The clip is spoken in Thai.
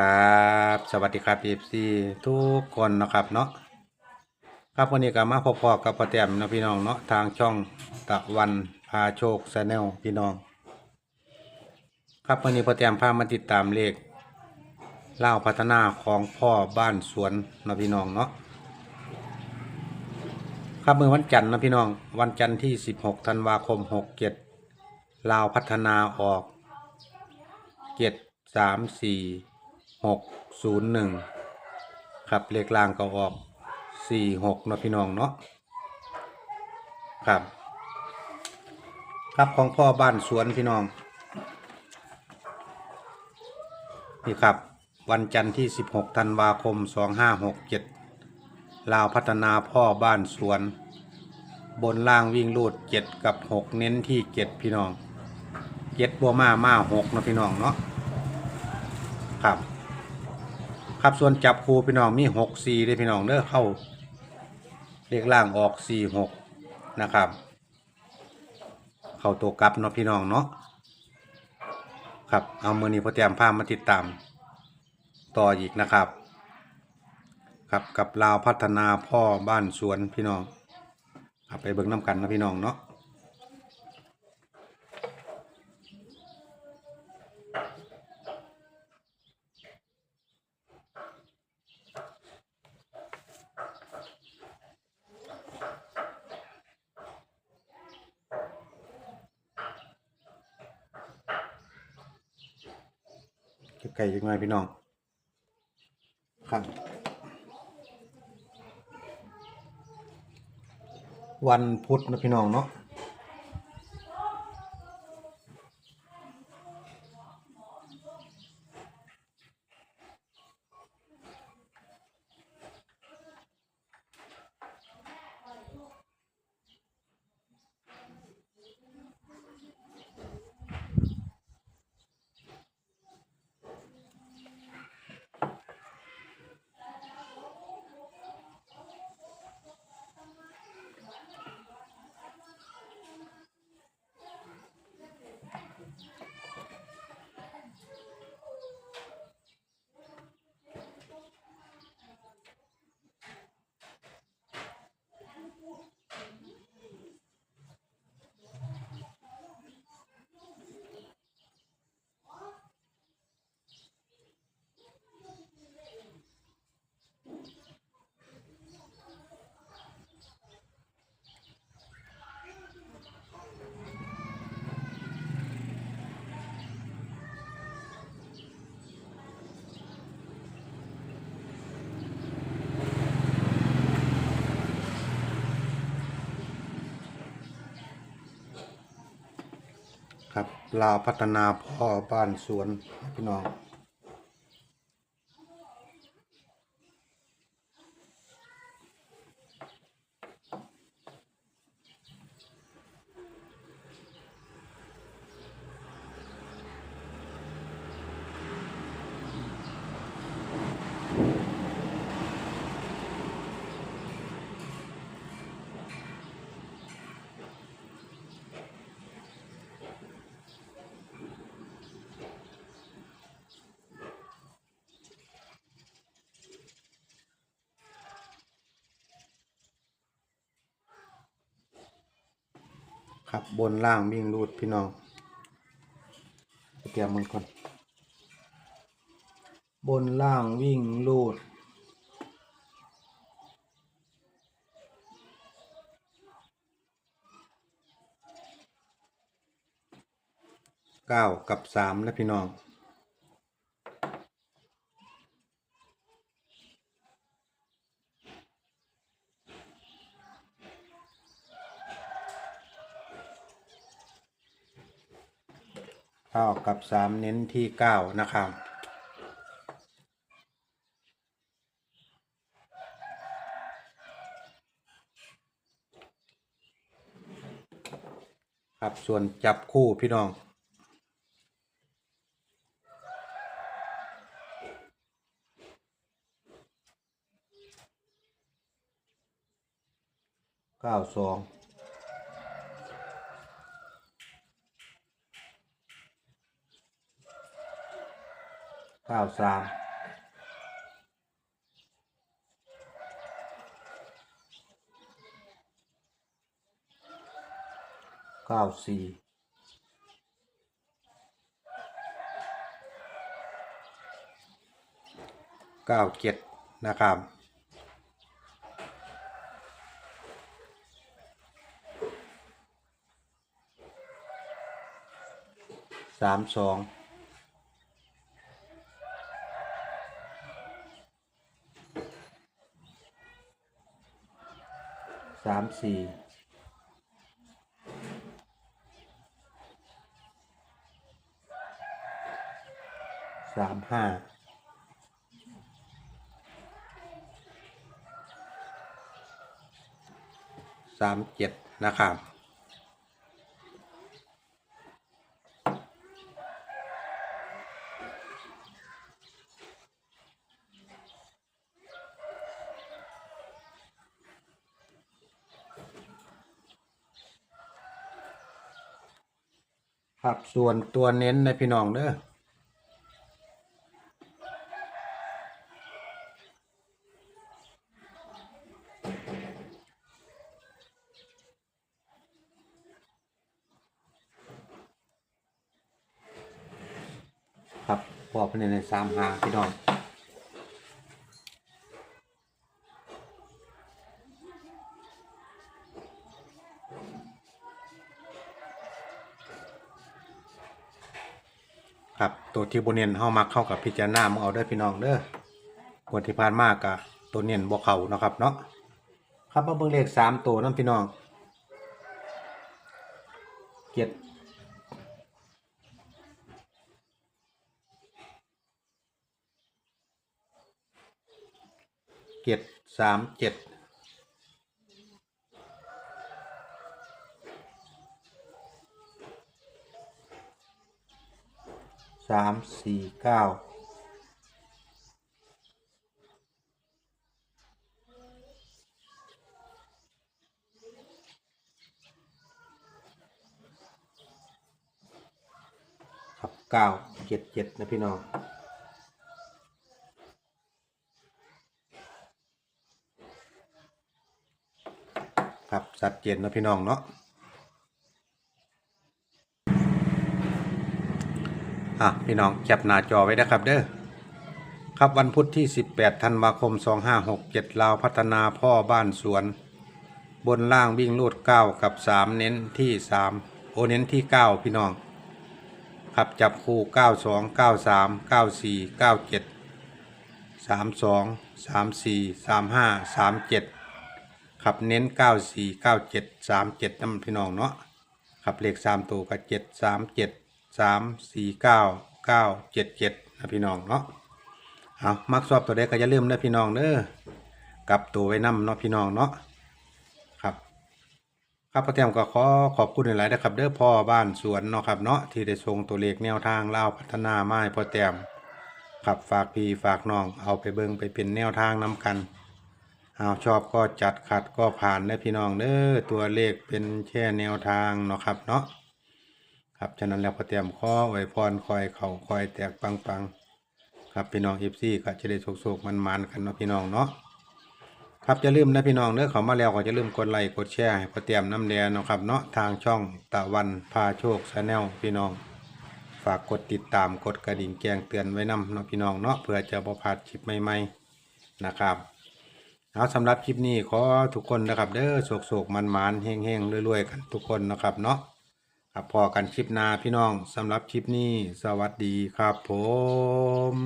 ครับ สวัสดีครับเอฟซีทุกคนนะครับเนาะครับวันนี้ก็มาพบๆกับพ่อแตมนะพี่น้องเนาะทางช่องตะวันพาโชคชาแนลพี่น้อง ครับวันนี้พ่อแตมพามาติดตามเลขเล่าพัฒนาของพ่อบ้านสวนนะพี่น้องเนาะครับเมื่อวันจันทร์นะพี่น้อง วันจันทร์ที่ 16ธันวาคม 67ลาวพัฒนาออกเจ็ดสามสี่ หกศูนย์หนึ่งครับเลขล่างก็ออกสี่หกเนาะพี่น้องเนาะครับ ครับของพ่อบ้านสวนพี่น้อง นี่ครับ วันจันทร์ที่ 16ธันวาคม 2567 ลาวพัฒนาพ่อบ้านสวน บนล่างวิ่งรูด 7 กับ 6 เน้นที่ 7 พี่น้องเจ็ดบัวมามาหกเนาะพี่น้องเนาะครับ ครับส่วนจับคูพี่น้องมีหกสี่เลยพี่น้องเด้อเข้าเลขล่างออกสี่หกนะครับ เข้าตัวกลับเนาะพี่น้องเนาะครับเอามือนี้พอเตรียมภาพมาติดตาม ต่ออีกนะครับ ครับกับลาวพัฒนาพ่อบ้านสวนพี่น้องไปเบิ่งน้ำกันนะพี่น้องเนาะ ไก่ยังไงพี่น้อง ครับ วันพุธนะพี่น้องเนาะ ครับ ลาวพัฒนาพ่อบ้านสวนพี่น้อง ครับบนล่างวิ่งรูดพี่น้องเตรียมมือก่อนบนล่างวิ่งรูดเก้ากับสามนะพี่น้อง เก้ากับสามเน้นที่เก้านะครับ ครับส่วนจับคู่พี่น้องเก้าสอง เก้าสามเก้าสี่เก้าเจ็ดนะครับสามสอง สามสี่สามห้าสามเจ็ดนะครับ ครับส่วนตัวเน้นในพี่น้องเด้อครับบอกเป็นในสามหาพี่น้อง ครับตัวที่บนเนียนเฮามักเข้ากับพิจารณามึงเอาเด้พี่น้องเด้อกวนที่ผ่านมากะตัวเนียนบ่เขานะครับเนาะครับมาเบิ่งเลขสามตัวนํพี่น้องเจ็ดเจ็ดสามเจ็ด สามสี่เก้าครับเก้าเจ็ดเจ็ดนะพี่น้องครับสัดเจนนะพี่น้องเนาะ อะพี่น้องแคปหน้าจอไว้นะครับเด้อครับวันพุธที่ 18ธันวาคม 2567 ลาวพัฒนาพ่อบ้านสวน บนล่างวิ่งลูด 9 กับ 3 เน้นที่ 3 โอเน้นที่ 9 พี่น้อง ครับจับคู่ 92 93 94 97 32 34 35 37 ครับเน้น 94 97 37นั่นพี่น้องเนาะครับเลขสามตัวก็เจ็ด สามสี่เก้าเก้าเจ็ดเจ็ดนะพี่น้องเนาะเอามักชอบตัวใดก็อย่าลืมนะพี่น้องเด้อกลับตัวไว้นำเนาะพี่น้องเนาะครับครับพ่อแต้มก็ขอขอบคุณหลายๆนะครับ เด้อพ่อบ้านสวนเนาะครับเนาะที่ได้ส่งตัวเลขแนวทางเล่าพัฒนาไม้พ่อแต้มครับฝากพี่ฝากน้องเอาไปเบิ่งไปเป็นแนวทางนำกันเอาชอบก็จัดขัดก็ผ่านนะพี่น้องเด้อตัวเลขเป็นแค่แนวทางเนาะครับเนาะ ครับฉะนั้นแล้วพอเตรียมข้อไว้พรคอยเข่าคอยแตกปังปังๆครับพี่น้องเอฟซีก็จะได้โศกๆมันๆกันเนาะพี่น้องเนาะครับจะลืมนะพี่น้องเด้อเขามาแล้วก็จะลืมกดไลค์กดแชร์ให้พอเตรียมน้ำแดงนะครับเนาะทางช่องตะวันพาโชคชาแนลพี่น้อง ฝากกดติดตามกดกระดิ่งแจ้งเตือนไว้นำเนาะพี่น้องเนาะเพื่อจะบ่พลาดคลิปใหม่ๆนะครับเอาสำหรับคลิปนี้ขอทุกคนนะครับ เด้อโศกๆมันๆเฮงๆรวยๆกันทุกคนนะครับเนาะ ครับพอกันคลิปหน้าพี่น้องสำหรับคลิปนี้ สวัสดีครับผม